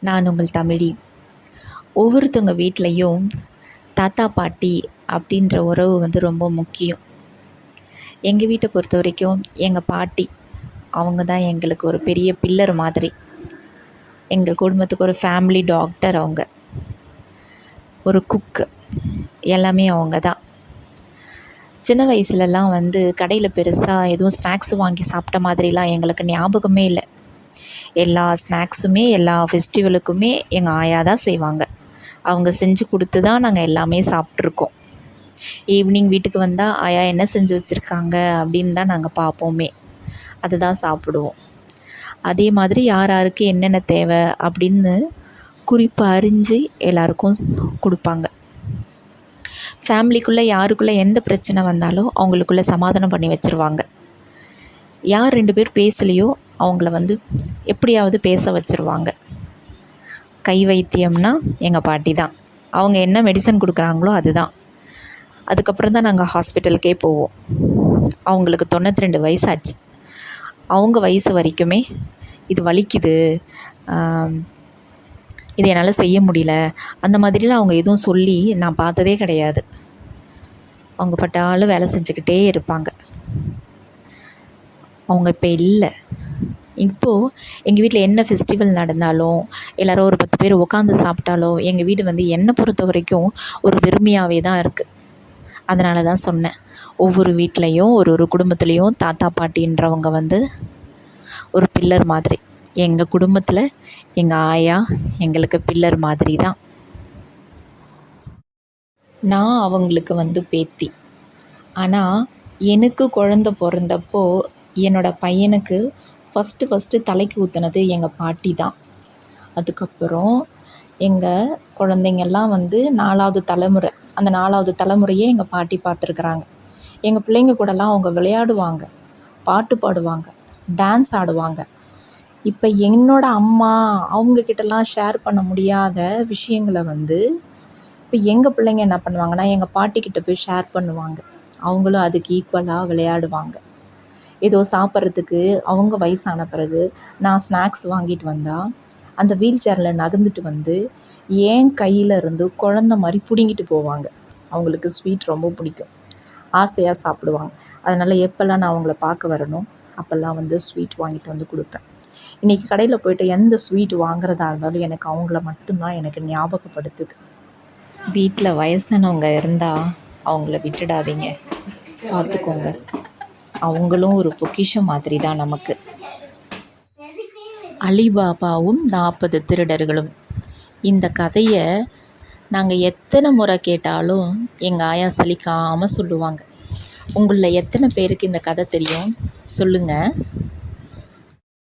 நான் உங்கள் தமிழி. ஒவ்வொருத்தவங்க வீட்லேயும் தாத்தா பாட்டி அப்படின்ற உறவு வந்து ரொம்ப முக்கியம். எங்கள் வீட்டை பொறுத்த வரைக்கும் எங்கள் பாட்டி அவங்க தான் எங்களுக்கு ஒரு பெரிய பில்லர் மாதிரி. எங்கள் குடும்பத்துக்கு ஒரு ஃபேமிலி டாக்டர் அவங்க. ஒரு குக்கு எல்லாமே அவங்க தான். சின்ன வயசுலலாம் வந்து கடையில் பெருசாக எதுவும் ஸ்நாக்ஸ் வாங்கி சாப்பிட்ட மாதிரிலாம் எங்களுக்கு ஞாபகமே இல்லை. எல்லா ஸ்நாக்ஸுமே எல்லா ஃபெஸ்டிவலுக்குமே எங்கள் ஆயா தான் செய்வாங்க. அவங்க செஞ்சு கொடுத்து தான் நாங்கள் எல்லாமே சாப்பிட்ருக்கோம் ஈவினிங் வீட்டுக்கு வந்தால் ஆயா என்ன செஞ்சு வச்சுருக்காங்க? அப்படின்னு தான் நாங்கள் பார்ப்போமே. அதுதான் சாப்பிடுவோம். அதே மாதிரி யார் யாருக்கு என்னென்ன தேவை அப்படின்னு குறிப்பு அறிஞ்சு எல்லாருக்கும் கொடுப்பாங்க. ஃபேமிலிக்குள்ளே யாருக்குள்ளே எந்த பிரச்சனை வந்தாலும் அவங்களுக்குள்ளே சமாதானம் பண்ணி வச்சுருவாங்க. யார் ரெண்டு பேர் பேசலையோ அவங்கள வந்து எப்படியாவது பேச வச்சுருவாங்க. கை வைத்தியம்னா எங்கள் பாட்டி தான். அவங்க என்ன மெடிசன் கொடுக்குறாங்களோ அதுதான். அதுக்கப்புறம் தான் நாங்கள் ஹாஸ்பிட்டலுக்கே போவோம். அவங்களுக்கு தொண்ணூற்றி ரெண்டு வயசாச்சு. அவங்க வயசு வரைக்குமே இது வலிக்குது இது என்னால் செய்ய முடியல அந்த மாதிரிலாம் அவங்க எதுவும் சொல்லி நான் பார்த்ததே கிடையாது. அவங்க பட்டாலும் வேலை செஞ்சுக்கிட்டே இருப்பாங்க. அவங்க இப்போ இல்லை. இப்போது எங்கள் வீட்டில் என்ன ஃபெஸ்டிவல் நடந்தாலும் எல்லோரும் ஒரு பத்து பேர் உட்காந்து சாப்பிட்டாலும் எங்கள் வீடு வந்து என்னை பொறுத்த வரைக்கும் ஒரு வெறுமையாகவே தான் இருக்குது அதனால தான் சொன்னேன். ஒவ்வொரு வீட்லேயும் ஒரு ஒரு குடும்பத்துலேயும் தாத்தா பாட்டின்றவங்க வந்து ஒரு பில்லர் மாதிரி. எங்கள் குடும்பத்தில் எங்கள் ஆயா எங்களுக்கு பில்லர் மாதிரி தான். நான் அவங்களுக்கு வந்து பேத்தி. ஆனால் எனக்கு குழந்த பிறந்தப்போ என்னோட பையனுக்கு ஃபஸ்ட்டு ஃபஸ்ட்டு தலைக்கு ஊற்றுனது எங்கள் பாட்டி தான். அதுக்கப்புறம் எங்கள் குழந்தைங்கெல்லாம் வந்து நாலாவது தலைமுறை. அந்த நாலாவது தலைமுறையே எங்கள் பாட்டி பார்த்துருக்குறாங்க. எங்கள் பிள்ளைங்க கூடலாம் அவங்க விளையாடுவாங்க பாட்டு பாடுவாங்க டான்ஸ் ஆடுவாங்க. இப்போ என்னோட அம்மா அவங்கக்கிட்டலாம் ஷேர் பண்ண முடியாத விஷயங்களை வந்து இப்போ எங்கள் பிள்ளைங்க என்ன பண்ணுவாங்கன்னா எங்கள் பாட்டிக்கிட்ட போய் ஷேர் பண்ணுவாங்க. அவங்களும் அதுக்கு ஈக்குவலாக விளையாடுவாங்க. ஏதோ சாப்பிட்றதுக்கு அவங்க வயசான பிறகு நான் ஸ்நாக்ஸ் வாங்கிட்டு வந்தால் அந்த வீல் சேரில் நகர்ந்துட்டு வந்து என் கையில் இருந்து குழந்த மாதிரி பிடுங்கிட்டு போவாங்க. அவங்களுக்கு ஸ்வீட் ரொம்ப பிடிக்கும். ஆசையாக சாப்பிடுவாங்க. அதனால் எப்போல்லாம் நான் அவங்கள பார்க்க வரணும் அப்போல்லாம் வந்து ஸ்வீட் வாங்கிட்டு வந்து கொடுப்பேன். இன்றைக்கி கடையில் போயிட்டு எந்த ஸ்வீட் வாங்குறதா இருந்தாலும் எனக்கு அவங்கள மட்டும்தான் எனக்கு ஞாபகப்படுத்துது. வீட்டில் வயசானவங்க இருந்தால் அவங்கள விட்டுடாதீங்க. பார்த்துக்கோங்க. அவங்களும் ஒரு பொக்கிஷம் மாதிரி தான் நமக்கு. அலிபாபாவும் நாற்பது திருடர்களும். இந்த கதையை நாங்கள் எத்தனை முறை கேட்டாலும் எங்கள் ஆயா சலிக்காமல் சொல்லுவாங்க. உங்களில் எத்தனை பேருக்கு இந்த கதை தெரியும்? சொல்லுங்கள்